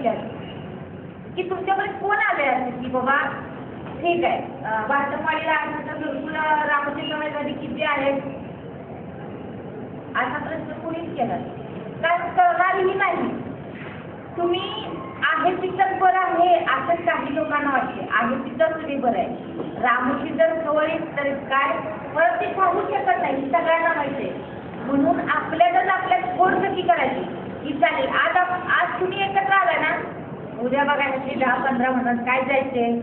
विचारलं की तुमच्याकडे कोण आले असेल की बाबा ठीक आहे अं, भारतमाळी राजनंतर भरपूर रामचंद्र किती आहेत? असा प्रश्न कोणीच केला कारण करणारीही नाही. तुम्ही आहे तिथं बरं आहे असं काही लोकांना वाटते. आहे तिथं तुम्ही बरं आहे. रामची जर सवय तर काय? परत ते सांगू शकत नाही. सगळ्यांना माहिती आहे. म्हणून आपल्यातच आपल्यात कशी करायची. चालेल आज आज तुम्ही एकत्र आला ना? उद्या बघा दहा पंधरा म्हणत काय जायचे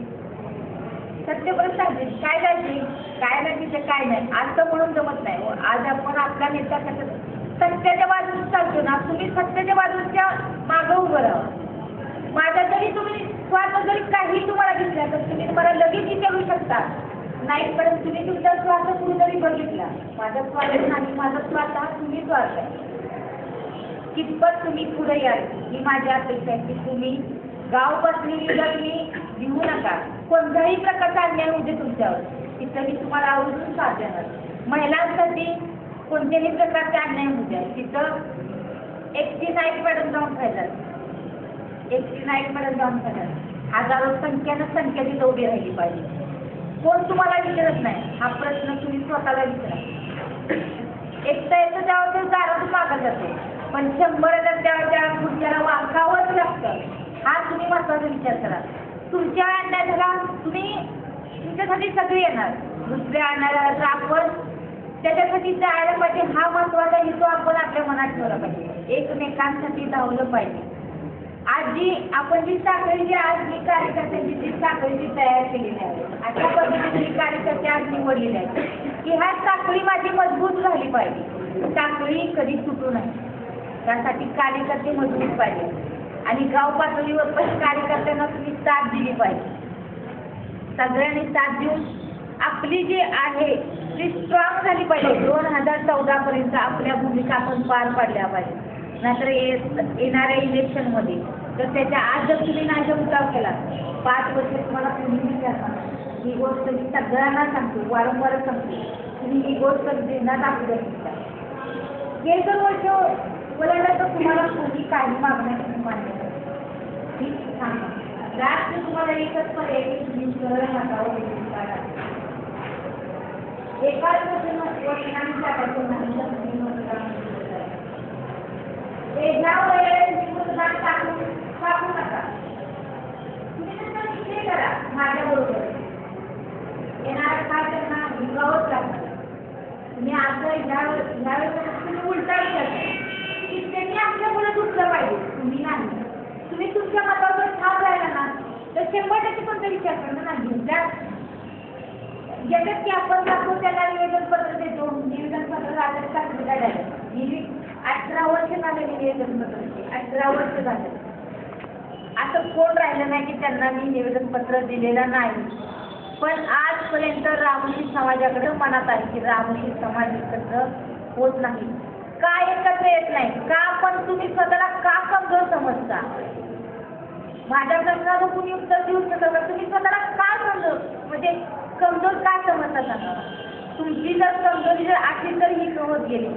सत्यपणे सांगते काय जायचे काय नाही तिथे काय नाही. आज तर म्हणून जमत नाही. हो, आज आपण आपला नेता कसं सत्याच्या बाजूने चालतो ना. तुम्ही सत्याच्या बाजूच्या मागं उभं राहा. माझा जरी तुम्ही स्वार्थ जरी काही तुम्हाला दिसला तर तुम्ही मला लगेच विचारू शकता. नाही पण तुम्ही तुमचा स्वार्थ कुठे जरी बघितला. माझा स्वार्थ नाही माझा स्वार्थ हा तुम्ही स्वार्थ आहे. कितपत तुम्ही पुढे याल ही माझी अपेक्षा आहे की तुम्ही गाव बसलेली तुम्ही घेऊ नका. कोणत्याही प्रकारचा अन्याय होऊ दे तुमच्यावर. तिथं मी तुम्हाला आवडून साथ देणार महिलांसाठी कोणत्याही प्रकारचा अन्याय होऊ द्या तिथं एकटी नाईट पर्यंत जाऊन फायदा एकटी नाईट पर्यंत जाऊन फायदा हजारो संख्यानं संख्या तिथं उभी राहिली पाहिजे. कोण तुम्हाला विचारत नाही? हा प्रश्न तुम्ही स्वतःला विचारा. एकटा येतं तेव्हा ते दारातून मागत जाते. पण शंभर हजार तेव्हा त्या पुढच्याला वाकावंच लागतं. हा तुम्ही महत्त्वाचा विचार करा. तुमच्या अन्यायाला तुम्ही तुमच्यासाठी सगळे येणार. दुसऱ्या अन्यायाला तर आपण त्याच्यासाठी जायला पाहिजे. हा महत्त्वाचा हेतू आपण आपल्या मनात ठेवला पाहिजे. एकमेकांसाठी धावलं पाहिजे. आज जी आपण जी साखळी जी आज जी कार्यकर्त्यांची जी साखळी जी तयार केलेली आहे अशा पद्धतीने जी कार्यकर्ते आज निवडलेले आहेत की ह्या साखळी माझी मजबूत झाली पाहिजे. साखळी कधी तुटू नये त्यासाठी कार्यकर्ते मजबूत पाहिजे. आणि गाव पातळीवर पण कार्यकर्त्यांना तुम्ही साथ दिली पाहिजे. सगळ्यांनी साथ देऊन आपली जी आहे ती स्ट्रॉंग झाली पाहिजे. दोन हजार चौदा पर्यंत आपल्या भूमिका आपण पार पाडल्या पाहिजे. नाहीतर ये- येणाऱ्या इलेक्शनमध्ये तर त्याच्या आज जर तुम्ही नाही उठाव केला पाच वर्ष तुम्हाला तुम्ही विचारणार ही गोष्ट मी सगळ्यांना सांगतो वारंवार सांगतो. तुम्ही ही गोष्ट जीवनात आपल्या शिकता वर्ष बोलायला तर तुम्हाला कोणी काही मागण्यासाठी मान्य ठीक? सांगा. राष्ट्र तुम्हाला एकच पर्याय सरळ हातावर घेऊन काढा एकाच वचनाने टाकायचं नाही तुम्ही मतदान करा. वेगळ्या मतदान टाकून टाकू नका. तुम्ही करा माझ्या बरोबर. काय त्यांना विकावंच लागणार तुम्ही असं ह्या ह्यावेळेस तुम्ही उलटा विचार करा त्यांनी आपल्या मुलं दुसरं पाहिजे. तुम्ही नाही. तुम्ही तुमच्या मतावर ठाम राहिला ना तर शंभर टक्के कोणता विचार करणं नाही घेतल्या ज्याच्यात की आपण जातो त्याला निवेदन पत्र देतो. निवेदन पत्र राहतात चांगलं काढायला अठरा वर्ष झाले निवेदन पत्र अठरा वर्ष झाले. असं कोण राहिलं नाही की त्यांना मी निवेदन पत्र दिलेलं नाही. पण आजपर्यंत रामशी समाजाकडे मनात आहे की रामशी समाज एकत्र होत नाही. का एकत्र येत नाही? का पण तुम्ही स्वतःला का कमजोर समजता? माझ्या प्रश्नाला कुणी उत्तर देऊ शकत नाही. तुम्ही स्वतःला का कमजोर? म्हणजे कमजोर का समजता सांगा तुमची जर कमजोरी जर असली तर ही होत गेली.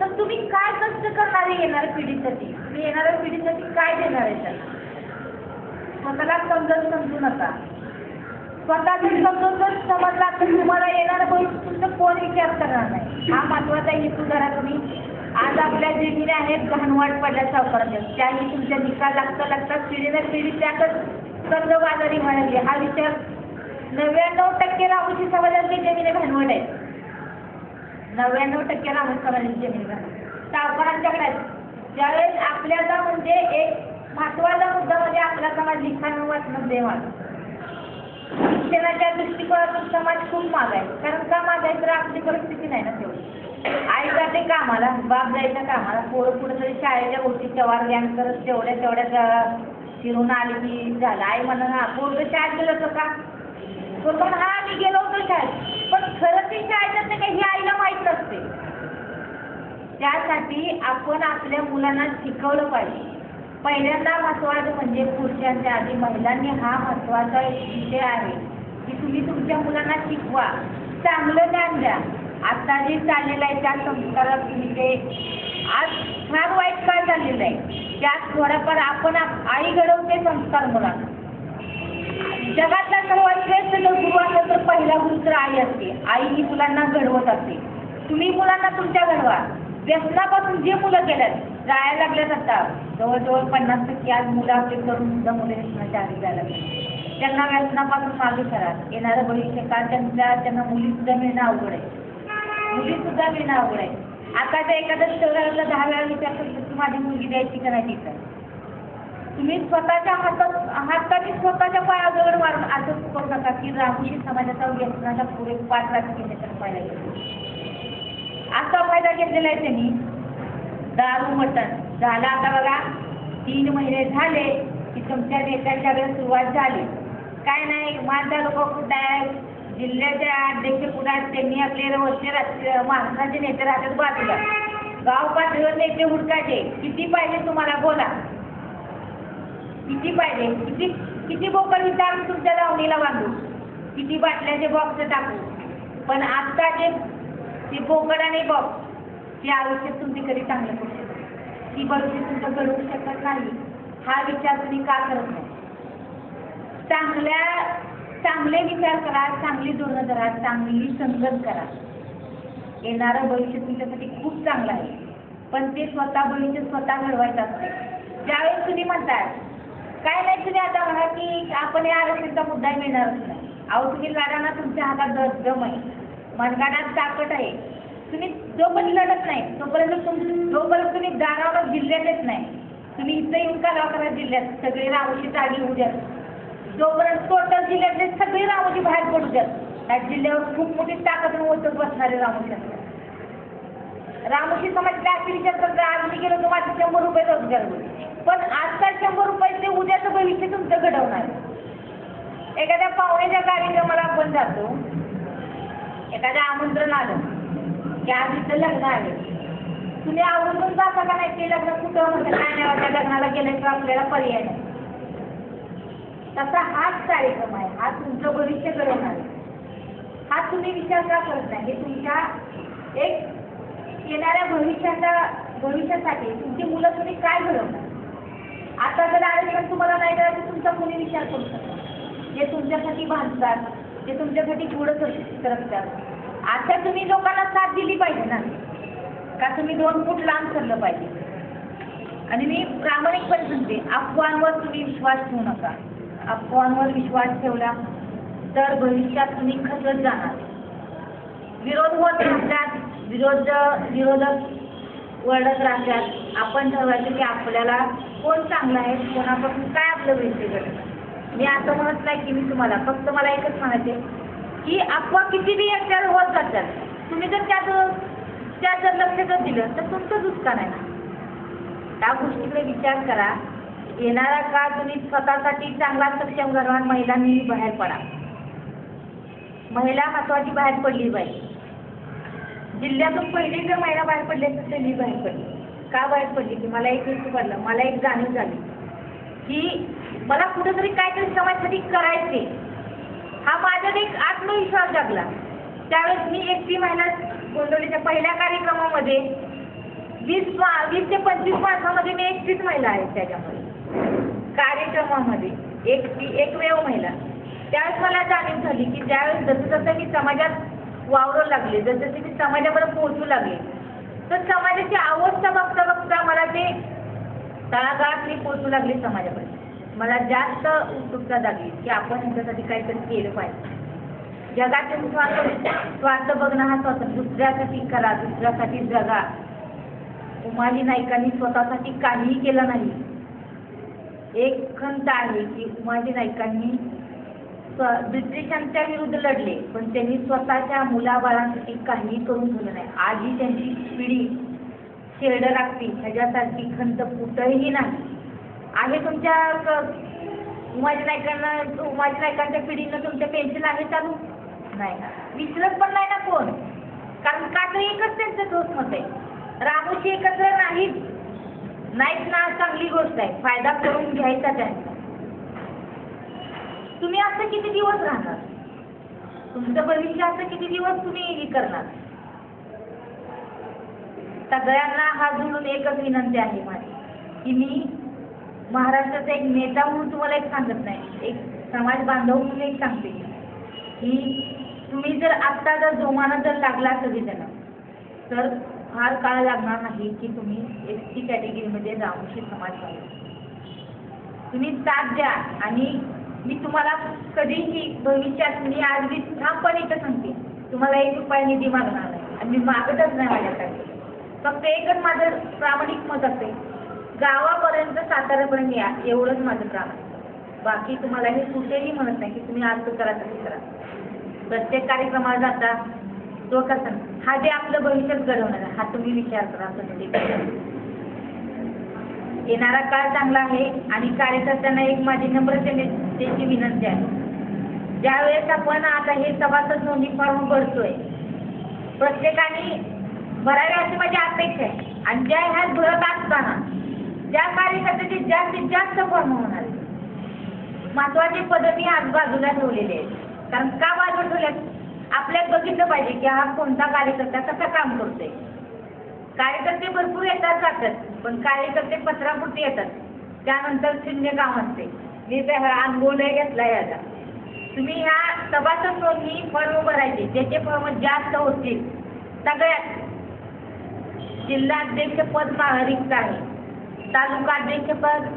तर तुम्ही काय कष्ट करणारे येणाऱ्या पिढीसाठी? तुम्ही येणाऱ्या पिढीसाठी काय देणार आहे त्यांना? स्वतःला कमजोर समजू नका. स्वतः जर कमजोर जर समजला तर तुम्हाला येणारं भविष्य तुमचं कोण विचार करणार नाही? हा महत्त्वाचा हेतू जरा तुम्ही. आज आपल्या जमिनी आहेत घाणवाट पडल्या सावकाराच्या त्याही तुमच्या निकाल लागता लागता पिढीने पिढी त्यातच कर्जबाजारी म्हणाली हा विचार नव्याण्णव टक्के रामोशी समाजातली जमिनी घाणवट आहेत नव्याण्णव टक्के रामोशी समाजाची जमिनी घाणवट सावकारांच्याकडे आहेत. ज्यावेळेस आपल्याला म्हणजे एक महत्त्वाचा मुद्दा म्हणजे आपला समाज लिखाण वाचणं देवा शिक्षणाच्या दृष्टिकोनातून समाज खूप माग आहे. कारण का माग आहे? तर आपली परिस्थिती नाही ना तेवढी. आई जाते कामाला बाप जायचं कामाला. पोरं कुठं तरी शाळेच्या गोष्टी तेव्हा ज्ञान करत तेवढ्या तेवढ्या फिरून आली की झालं. आई म्हणा ना पोरं शाळेत गेलं होतं का? तो पण हा मी गेलो होतो शाळेत. पण खरं ती शाळेत असते काही आईला माहीत नसते. त्यासाठी आपण आपल्या मुलांना शिकवलं पाहिजे. पहिल्यांदा महत्त्वाचं म्हणजे पुरुषांच्या आधी महिलांनी हा महत्त्वाचा विषय आहे की तुम्ही तुमच्या मुलांना शिकवा. चांगलं ज्ञान द्या. आता जे चाललेलं आहे त्या संस्कारात तुम्ही ते आज फार वाईट काळ झालेलं आहे? त्यात थोडाफार आपण आई घडवते संस्कार मुलांना जगातला सर्वात श्रेष्ठ जर गुरु असेल तर पहिला गुरु तर आई असते. आई ही मुलांना घडवत असते. तुम्ही मुलांना तुमच्या घडवा. व्यसनापासून जे मुलं गेल्यात जायला लागल्यात आता. जवळजवळ पन्नास टक्के आज मुलं आपले करून सुद्धा मुले व्यसनाच्या आधी जायला लागले त्यांना व्यसनापासून मागे करा. येणारं भविष्य काळ त्यांच्या त्यांना मुली सुद्धा मिळणं अवघड आहे. मुली सुद्धा मिळणं आहे आता जर एखाद्या शहराला दहा वेळा विचार करतो की माझी मुलगी द्यायची का नाही तिथं? तुम्ही स्वतःच्या हातात हाताने स्वतःच्या पायाजवळ मारून असं करू नका की रामशी समाजाचा व्यसनाचा पुढे पाच लाख घेण्याचा फायदा घेतला असा फायदा घेतलेला आहे त्यांनी. दारू मटण. झाला आता बघा तीन महिने झाले की तुमच्या नेत्यांच्याकडे सुरुवात झाली. काय नाही माझ्या लोक कुठं जिल्ह्याच्या जिल्ह्याचे अध्यक्ष कुठं त्यांनी आपले वरचे राजकीय महाराष्ट्राचे नेते राहतात बाजूला गाव पातळीवर नेते हुडकायचे. किती पाहिजे तुम्हाला? बोला. किती पाहिजे? किती किती बोकड विचार आम्ही तुमच्या लावणीला बांधू? किती बाटल्याचे बॉक्स टाकू? पण आता जे ते बोकड आणि बॉक्स ते आयुष्य तुमची कधी चांगलं करू शकत ती भविष्य तुमचं घडवू शकत नाही. हा विचार तुम्ही का करत नाही? चांगल्या चांगले विचार करा चांगली धोरणं धरा चांगली संगत करा. येणारं भविष्य तुमच्यासाठी खूप चांगलं आहे. पण ते स्वतः भविष्य स्वतः घडवायचं असते. ज्यावेळेस तुम्ही म्हणताय काय नाही तुम्ही आता म्हणा की आपण या आरक्षणचा मुद्दा मिळणारच नाही. अहो तुम्ही लढाना तुमच्या हातात दम आहे. मनगाडात ताकद आहे. तुम्ही जोपर्यंत लढत नाही तोपर्यंत तुम जोपर्यंत तुम्ही दारावर जिल्ह्यात येत नाही. तुम्ही इथं येऊन का करा जिल्ह्यात. सगळे रावशी जागी होऊ द्या. जोपर्यंत टोटल जिल्ह्यातले सगळी रामोजी बाहेर पडू द्यात. त्या जिल्ह्यावर खूप मोठी ताकद ओळखत बसणारे रामोशी रामोशी समाजाच्या ऍक्टिव्हिटी असतात आज मी गेलो तर माझे शंभर रुपये रोजगार होईल. पण आजचा शंभर रुपये ते उद्याचं भविष्य तुमचं घडवणार. एखाद्या पाहुण्याच्या कार्यक्रमाला आपण जातो. एखाद्या आमंत्रण आलं. की आज इथं लग्न आले तुम्ही आवडून जाता का नाही ते लग्न कुठं? म्हणतं काय नाही त्या लग्नाला गेल्याशिवाय आपल्याला पर्याय नाही. तसा हाच कार्यक्रम आहे. हा तुमचं भविष्य घडवणार आहे. हा तुम्ही विचार का करत नाही? हे तुमच्या एक येणाऱ्या भविष्याच्या भविष्यासाठी तुमची मुलं तुम्ही काय घडवणार? आता जर आरक्षण तुम्हाला नाही करायचं तुमचा कोणी विचार करू शकतो जे तुमच्यासाठी बांधतात जे तुमच्यासाठी पुढं कर- करतात. आता तुम्ही लोकांना साथ दिली पाहिजे ना. का तुम्ही दोन फूट लांब सरलं पाहिजे? आणि मी प्रामाणिकपणे सांगते अफवांवर तुम्ही विश्वास ठेवू नका. अफवांवर विश्वास ठेवला तर भविष्यात तुम्ही खचत जाणार. विरोध होत राहतात विरोध विरोधक वळत राहतात. आपण ठरवायचं की आपल्याला कोण चांगलं आहे कोणापासून काय आपलं वेगळं मी असं म्हणत नाही की मी तुम्हाला फक्त मला एकच म्हणायचे की अफवा किती बी एकट्यावर होत जातात. तुम्ही जर त्यात त्या जर लक्ष जर दिलं तर तुमचं नुकसान आहे ना त्या गोष्टीकडे विचार करा. येणारा काळ तुम्ही स्वतःसाठी चांगला सक्षम घडवा महिलांनी बाहेर पडा. महिला महत्वाची बाहेर पडली पाहिजे. जिल्ह्यातून पहिली जर महिला बाहेर पडली तर त्यांनी बाहेर पडली. का बाहेर पडली? की मला एक हेतू पडलं मला एक जाणीव झाली. की मला कुठेतरी काहीतरी समाजासाठी करायचे हा माझ्यात एक आत्मविश्वास जगला. त्यावेळेस मी एकटी महिला गोंदवलीच्या पहिल्या कार्यक्रमामध्ये वीस वीस ते पंचवीस माणसामध्ये मी एकटीच महिला आहे त्याच्यामध्ये. कार्यक्रमामध्ये एक ती एक एकमेव महिला. त्यावेळेस मला जाणीव झाली की ज्यावेळेस जसं जसं मी समाजात वावरू लागले जसं जसं मी समाजापर्यंत पोहोचू लागले तर समाजाची अवस्था बघता बघता मला ते तळागाळात मी पोहोचू लागले समाजापर्यंत मला जास्त उत्सुकता लागली की आपण ह्याच्यासाठी काहीतरी केलं पाहिजे. जगाचे स्वार्थ स्वार्थ बघणं हा स्वतः दुसऱ्यासाठी करा दुसऱ्यासाठी जगा. उमाजी नाईकांनी स्वतःसाठी काहीही केलं नाही. एक खंत आहे की उमाजी नाईकांनी स्व- ब्रिटिशांच्या विरुद्ध लढले पण त्यांनी स्वतःच्या मुलाबाळांसाठी काहीही करून ठेवलं नाही. आधी त्यांची पिढी शेड लागते ह्याच्यासारखी खंत कुठंही नाही. आहे तुमच्या क- उमाजी नाईकांना उमाजी नाईकांच्या पिढीनं तुमच्या पेन्शन आहे चालू नाही. विसरत पण नाही ना कोण? कारण का तर एकच त्यांचं ठोस मत आहे. रामोशी एकत्र नाहीत. नाहीत ना चांगली गोष्ट आहे. फायदा करून घ्यायचा त्यांचा. तुम्ही असं किती दिवस राहणार? तुमचं भविष्य असं किती दिवस तुम्ही हे करणार? सगळ्यांना हात जोडून एकच विनंती आहे माझी की मी महाराष्ट्राचा एक नेता म्हणून तुम्हाला एक सांगत नाही. एक समाज बांधव म्हणून एक सांगते की तुम्ही जर आत्ता जर जोमानं जर लागला सगळेजण तर फार काळ लागणार नाही की तुम्ही एस टी कॅटेगरीमध्ये रामोशी समाज पाहिजे. तुम्ही साथ द्या आणि मी तुम्हाला कधीही भविष्यात मी आज मी ठामपणे इथं सांगते तुम्हाला एक रुपया निधी मागणार नाही आणि मी मागतच नाही माझ्याकडे फक्त एकच माझं प्रामाणिक मत असते गावापर्यंत साताऱ्यापर्यंत या एवढंच माझं प्रामाणिक बाकी तुम्हाला हे कुठेही म्हणत नाही की तुम्ही आज करा तसे करा. प्रत्येक कार्यक्रमाला जाता तो कसा हा जे आपलं भविष्यात घडवणार हा तुम्ही विचार करा असं ते येणारा काळ चांगला आहे आणि कार्यकर्त्यांना एक माझी नम्रतेची विनंती आहे. ज्यावेळेस आपण आता हे सभासद नोंदणी फॉर्म भरतोय प्रत्येकाने भरावे अशी माझी अपेक्षा आहे. आणि ज्या ह्या भरत असताना ज्या कार्यकर्त्याचे जास्तीत जास्त फॉर्म होणार महत्त्वाचे पद मी आज बाजूला ठेवलेले आहेत. कारण का बाजूला ठेवल्यात? आपल्यात बघितलं पाहिजे की हा कोणता कार्यकर्ता कसा काम करतोय. कार्यकर्ते भरपूर येतात जातात पण कार्यकर्ते पत्रापुरते येतात. त्यानंतर शून्य काम असते. मी ते अनुभव घेतला याचा तुम्ही ह्या सभासद नोंदणी फॉर्म भरायचे ज्याचे फॉर्म जास्त होतील सगळ्यात जिल्हा पद मा- रिक्त आहे. तालुका अध्यक्ष पद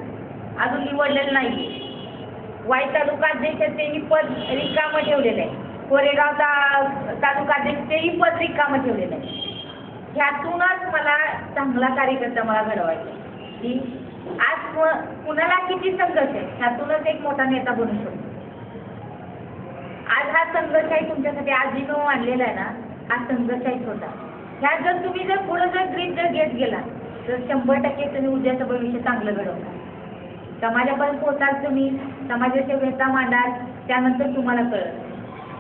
अजून निवडलेलं नाही वाई तालुका अध्यक्ष तेही पद रिकामं ठेवलेलं आहे. कोरेगाव ता तालुका अध्यक्ष तेही पद रिकामं ठेवलेलं आहे. ह्यातूनच मला चांगला कार्यकर्ता मला घडवायचा आहे. की आज कुणाला किती संघर्ष आहे? ह्यातूनच एक मोठा नेता बनू शकतो. आज हा संघर्ष आहे तुमच्यासाठी आज जी आणलेला आहे ना हा संघर्ष आहे. छोटा ह्यात जर तुम्ही जर पुढे जर ग्रीप जर घेत गेला तर शंभर टक्के तुम्ही उद्याचं भविष्य चांगलं घडवणार समाजापर्यंत पोहोचाल तुम्ही समाजाचे व्यथा मांडाल त्यानंतर तुम्हाला कळत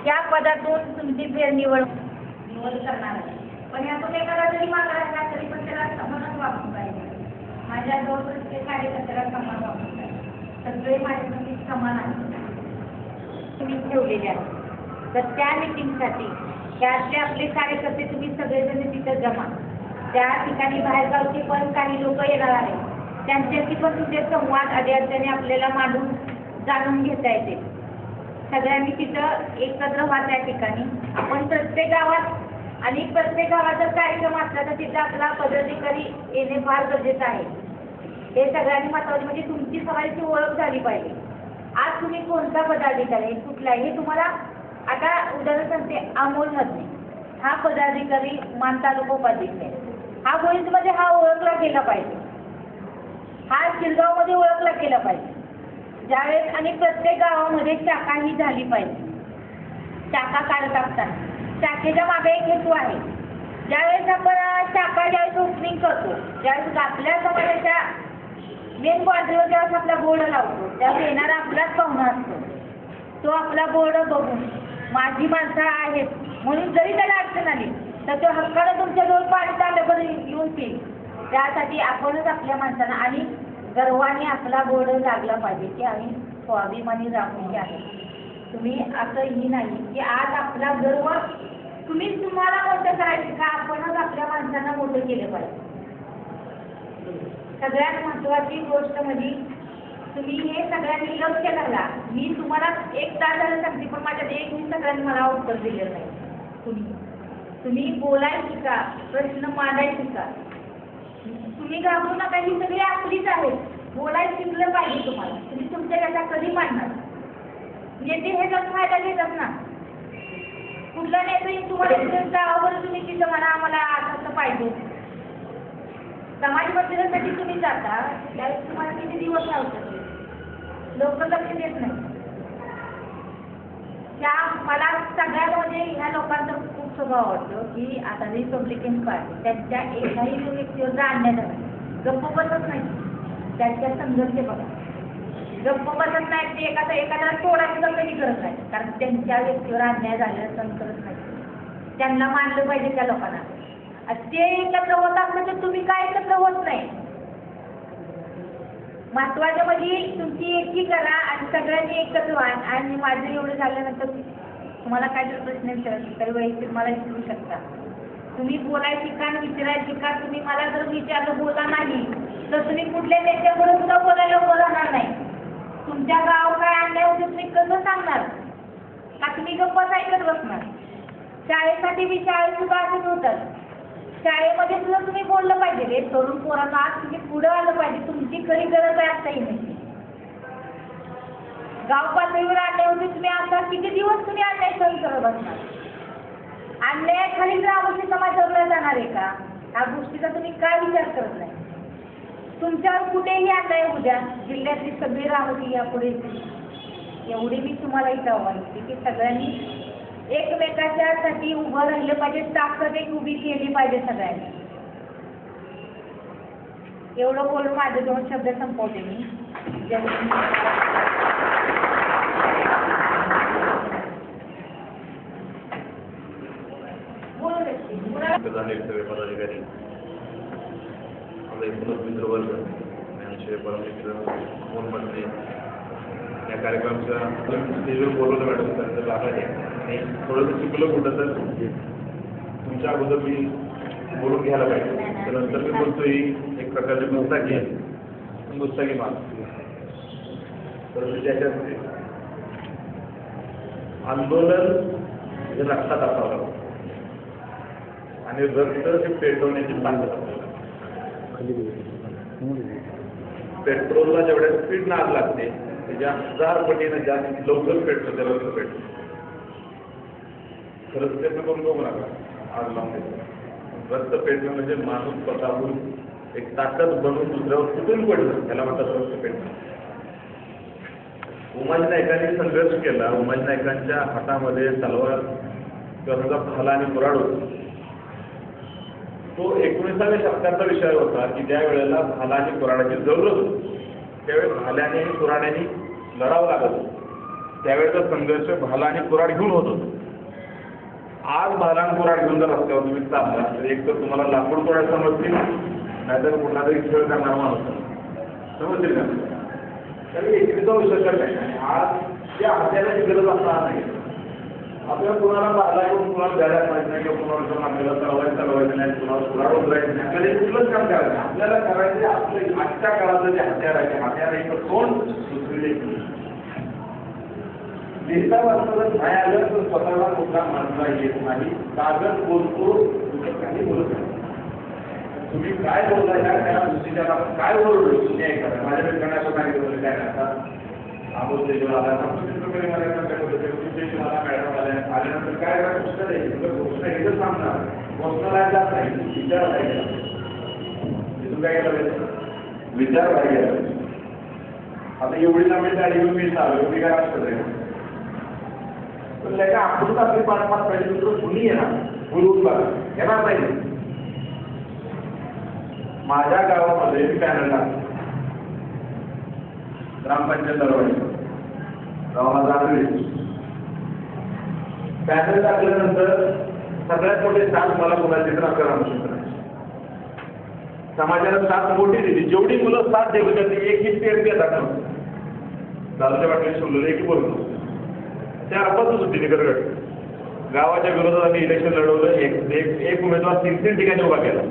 या पदातून तुमची फेरनिवड निवड करणार आहे. पण यातून एखादा जरी मागला राहिला तरी पण त्याला समानच वापरून पाहिजे. माझ्या जवळ प्रत्येक कार्यकर्त्याला समान वापरून पाहिजे. सगळे माझ्यासाठी समान आहेत. तुम्ही ठेवलेले आहे तर त्या मिटिंगसाठी त्यातले आपले कार्यकर्ते तुम्ही सगळेजण तिथं जमा. त्या ठिकाणी बाहेरगावचे पण काही लोक येणार आहेत. त्यांच्याशी पण तुमचे संवाद आधी अडचणी आपल्याला मांडून जाणून घेता येते सगळ्यांनी तिथं एकत्र व्हा त्या ठिकाणी. आपण प्रत्येक गावात आणि प्रत्येक गावात जर कार्यक्रम असला तर तिथं आपला पदाधिकारी येणे फार गरजेचं आहे. हे सगळ्यांनी महत्त्वाचे म्हणजे तुमची समाजाची ओळख झाली पाहिजे. आज तुम्ही कोणता पदाधिकारी आहे, कुठला आहे? हे तुम्हाला आता उदाहरण सांगते. अमोल हत्ती हा पदाधिकारी मान तालुका उपाध्यक्ष आहे. हा गोविंदमध्ये हा ओळखला गेला पाहिजे. हा शिरगावमध्ये ओळखला गेला पाहिजे. ज्यावेळेस आणि प्रत्येक गावामध्ये शाखा ही झाली पाहिजे. शाखा काढत असतात शाखेच्या मागे एक हेतू आहे. ज्यावेळेस आपण शाखा ज्यावेळेस ओपनिंग करतो ज्यावेळेस आपल्या समाजाच्या मेन बाजूवर ज्यावेळेस आपला बोर्ड लावतो त्यावेळेस येणारा आपलाच पाहुणा असतो. तो आपला बोर्ड बघून माझी माणसं आहेत म्हणून जरी त्याला अडचण आली तर तो हक्कानं तुमच्याजवळ पाणी तांब्यावर येऊन येईल. त्यासाठी आपणच आपल्या माणसांना आणि गर्वाने आपला गोड लागला पाहिजे की आम्ही स्वाभिमानी रामोशी आहे. तुम्ही असं ही नाही की आज आपला गर्व तुम्ही तुम्हाला मोठं करायचं का आपणच आपल्या माणसांना मोठं केलं पाहिजे? सगळ्यात महत्वाची गोष्ट म्हणजे तुम्ही हे सगळ्यांनी लक्ष घाला. मी तुम्हाला एक तास झालं सांगते पण माझ्यात एक मी सगळ्यांनी मला उत्तर दिलेलं नाही. तुम्ही तुम्ही बोलाय शिका प्रश्न मांडाय शिका तुम्ही घाबरू नका ही सगळी आपलीच आहेत बोलाय शिकलं पाहिजे तुम्हाला. तुम्ही तुमच्या व्यथा कधी मांडणार नेते हे जर फायदा घेतात ना. कुठला नेता तुम्हाला गावावर तुम्ही तिथं म्हणा आम्हाला असं पाहिजे. समाज मंदिरासाठी तुम्ही जाता त्यावेळेस तुम्हाला किती दिवस लावतात लोक लक्ष देत नाही त्या मला सगळ्यात म्हणजे ह्या लोकांचा खूप स्वभाव आवडतो की आता रिपब्लिकन पार्टी त्यांच्या एकाही व्यक्तीवर आणण्यात आला गप्प बसत नाही त्यांच्या संघर्ष बघा. गप्प बसत नाही ते एखादा एखाद्याला तोडायचं तर कधी करत नाही कारण त्यांच्या व्यक्तीवर अन्याय झालेला सण करत नाही त्यांना मानलं पाहिजे त्या लोकांना. ते एकत्र होत म्हणजे तुम्ही काय एकत्र होत नाही? महत्वाचं म्हणजे तुमची एकी करा आणि सगळ्यांनी एकत्र व्हा आणि माझं एवढं झाल्यानंतर तुम्हाला काय जर प्रश्न विचारायचे तर वैयक्तिक मला विचारू शकता? तुम्ही बोलाय शिका आणि विचारायला शिका तुम्ही मला जर विचारलं बोला नाही तर तुम्ही कुठल्या नेत्याकडे सुद्धा बोलायला उभं राहणार नाही. तुमच्या गाव काय अन्याय होते तुम्ही कसं सांगणार? का तुम्ही गप्पच ऐकत बसणार? शाळेसाठी बी शाळेत सुद्धा असंच होतं शाळेमध्ये सुद्धा तुम्ही बोललं पाहिजे रे. तरुण पोरांना आज तुम्ही पुढं आलं पाहिजे. तुमची खरी गरज आहे आता येण्याची गाव पातळीवर अन्याय तुम्ही आता किती दिवस तुम्ही अन्याय सहन करत बसणार? अन्यायाखाली ग्रामस्थ समाजावर जाणार आहे का? ह्या गोष्टीचा तुम्ही काय विचार करत नाही. तुमच्यावर कुठेही अन्याय उद्या जिल्ह्यातली सगळी राहती यापुढे. एवढी मी तुम्हाला इथं आवडते की सगळ्यांनी एकमेकाच्या साठी उभं राहिलं पाहिजे ताकद एक उभी केली पाहिजे सगळ्यांनी. एवढं बोलून माझे दोन शब्द संपवते मी. जय झाले सगळे पदाधिकारी. आपले एकूणच मित्र वर्ग ज्ञानशिवाय परममित्र मोहन मंत्री या कार्यक्रमाच्या बोलवलं मॅडम त्यांचं लाभ आहे. थोडंसं चुकलं कुठं तर तुमच्या अगोदर मी बोलून घ्यायला पाहिजे. त्यानंतर मी बोलतो ही एक प्रकारची गुस्ताखी आहे. गुस्ताखी मान तर त्याच्यात आंदोलन हे लक्षात असावं. आणि रक्त हे पेटवण्याची ताकद पेट्रोलला जेवढ्या स्पीड आग लागते त्याच्या हजार पटीनं जास्त लवकर पेटतं ते रक्त पेटतं. खरंच प्रयत्न करून बघू नका. आग लावून द्यायचं रक्त पेटणं म्हणजे माणूस स्वतःहून एक ताकद बनवून दुसऱ्यावर कुठून पडलं? त्याला म्हणतात रक्त पेटणं उमाजी नायकांनी संघर्ष केला. उमाजी नायकांच्या हातामध्ये तलवार किंवा भाला आणि कुऱ्हाड होता. तो एकोणीसाव्या शतकाचा विषय होता की ज्या वेळेला भाला आणि कुऱ्हाडाची जरूरत होती. त्यावेळेस भाल्याने आणि कुऱ्हाड्याने लढावं लागत होतं. त्यावेळेचा संघर्ष भाला आणि कुऱ्हाड घेऊन होत होतो. आज भाला आणि घेऊन जर रस्त्यावर तुम्ही चालला तर एक तर तुम्हाला लाकूड कोराड समजतील नाहीतर कुठला तरी खेळ करणार माणूस. समजतील का? त्यामुळे जाऊ शकत नाही. आणि आज त्या हत्याराची गरज असणार नाही. आपल्याला कुणाला बाला येऊन कुणाला द्यायला पाहिजे नाही किंवा कुणाला जाऊन आपल्याला चालवायचं चालवायचं नाही कुणाला कुणाला उतरायचं नाही आपल्याला कुठलंच काम करायचं आपल्याला करायचं आपलं आजच्या काळाचं जे हत्यार आहे ते हत्यार आहे कोण दुसरी एक वाचलं नाही आलं तर स्वतःला कुठला मानता येत नाही. कागद बोलतो दुसरं काही बोलत नाही. तुम्ही काय बोलता या त्याला दुसरीच्या काय बोललो तुम्ही ऐका माझ्याकडे मित्रांना काय सांगितलं काय करतात आमोद तेजवर आला आमचं मला काय होतं ते मॅडम आल्या आल्यानंतर काय काय गोष्ट आहे तर घोषणा एकच सांगणार. घोषणा जात नाही विचार राहिला तिथून काय केलं पाहिजे? विचार राहिला आता एवढी लांबी गाडी घेऊन मी चालू मी काय असतं रे पण त्याच्या आपण आपली पाच पाच पाहिजे दुसरं येणार नाही. माझ्या गावामध्ये मी पॅनल ग्रामपंचायत दरवाडी गावाला जाणवे पॅनल टाकल्यानंतर सगळ्यात मोठे साथ मला मुलाचे तर आपल्या समाजाला साथ मोठी दिली. जेवढी मुलं साथ देऊ शकते एक ही पेड देतात दादाच्या बाटली सोडलेलं एक बोलतो. त्या अर्धातच होती निकरगड गावाच्या विरोधात आम्ही इलेक्शन लढवलं. एक एक एक उमेदवार तीन तीन ठिकाणी उभा केला.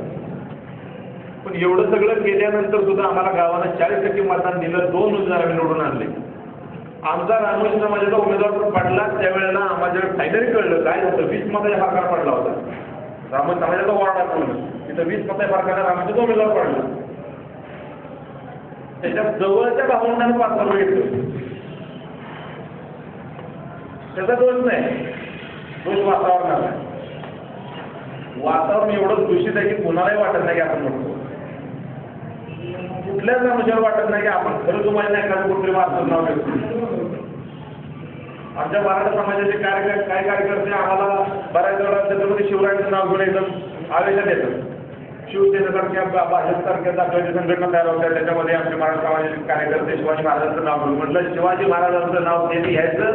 पण एवढं सगळं केल्यानंतर सुद्धा आम्हाला गावानं चाळीस टक्के मतदान दिलं. दोन उमेदवार आम्ही निवडून आणले. आमचा रामोजी समाजाचा उमेदवार पण पडला. त्यावेळेला आम्हाला फायनली कळलं काय होतं वीस मताच्या फारकार पडला होता. रामोजी समाजाचा वॉर्ड आहे म्हणून. तिथं वीस मताच्या फारकाला रामोजीचा उमेदवार पडला. त्याच्या जवळच्या भावंडाने पाच बघितलं त्याचा दोष नाही. दोष वातावरणाचा आहे. वातावरण एवढं दूषित आहे की कोणालाही वाटत नाही की आपण म्हणतो. कुठल्याच मनुष्याला वाटत नाही की आपण खरं तुम्हाला नाही एखादं कुठले वाचत नाव आमच्या मराठा समाजाचे कार्यकर काय कार्यकर्ते आम्हाला बऱ्याच वेळा छत्रपती शिवरायांचं नाव घेऊन एकदम आवेदन येतं शिवसेनेसारख्या भा- भाजपसारख्या दाखवायची संघटना तयार होत्या त्याच्यामध्ये आमचे मराठा समाजाचे कार्यकर्ते शिवाजी महाराजांचं नाव घेऊन म्हटलं शिवाजी महाराजांचं नाव त्यांनी घ्यायचं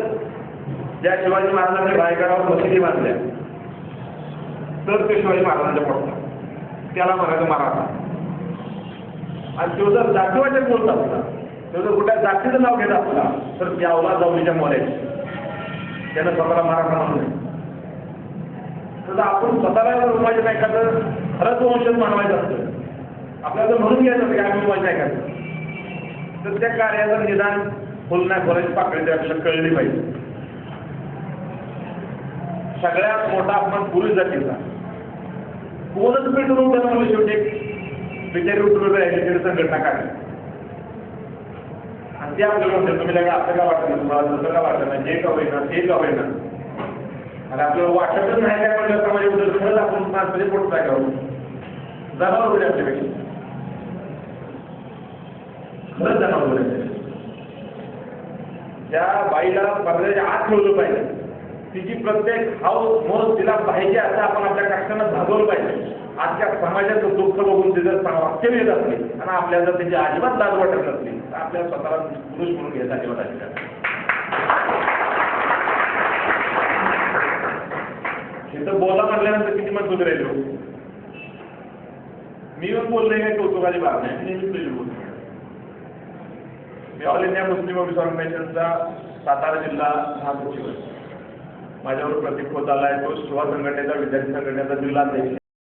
ज्या शिवाजी महाराजांनी भायगडावर मशिदी बांधल्या. तर ते शिवाजी महाराजांच्या पडतात. त्याला म्हणायचं मराठा. आणि तो जर जातीवाचक बोलत असला तो जर कुठल्या जातीचं नाव घेत असला तर त्यावला जाऊलीच्या मोऱ्याची त्यानं स्वतःला मराठा म्हणून तर आपण स्वतःला जर का नायकाचं खरंच वंशज मानवायचं असतं आपल्याला जर म्हणून घ्यायचं की आम्ही उमज नाही तर त्या कार्याचं निदान फुलण्या नाही पाकळी त्यापेक्षा कळली पाहिजे. सगळ्यात मोठा अपमान पोलीस जातीचा. कोणच पेटून उठलं म्हणलं शेवटी? बिचारी उठून राहिली संघटना काढली. आणि ते आपल्याला म्हणतात तुम्ही लगा असं का वाटत नाही? तुम्हाला तसं का वाटत नाही? जे का होईना ते का होईना? आणि आपल्याला वाटतच नाही काय म्हणलं तर म्हणजे उद्या खरंच आपण माणसाचे पोट टाकावं जनावर उद्या आपल्यापेक्षा. खरंच जनावर उद्या त्या बाईला पडद्याच्या आत ठेवलं पाहिजे. तिची प्रत्येक हाऊस मोज तिला पाहिजे असं आपण आपल्या कक्षानं भागवलं पाहिजे. आजच्या समाजाचं दुःख बघून ते जर वाक्य मिळत असले आणि आपल्याला जर त्याची अजिबात लाज वाटत नसली तर आपल्याला स्वतःला पुरुष म्हणून घ्यायचा अजिबात अधिकार नाही. इथं बोला म्हटल्यानंतर किती मत राहिलो हो. मी येऊन बोलले काय कौतुकाची बाब नाही. मी नेहमीच बोलतो मी ऑल इंडिया मुस्लिम ऑफिस ऑर्गनायझेशनचा सातारा जिल्हा महासचिव आहे. माझ्यावर प्रतीक होत आहे तो युवा संघटनेचा विद्यार्थी संघटनेचा जिल्हाध्यक्ष.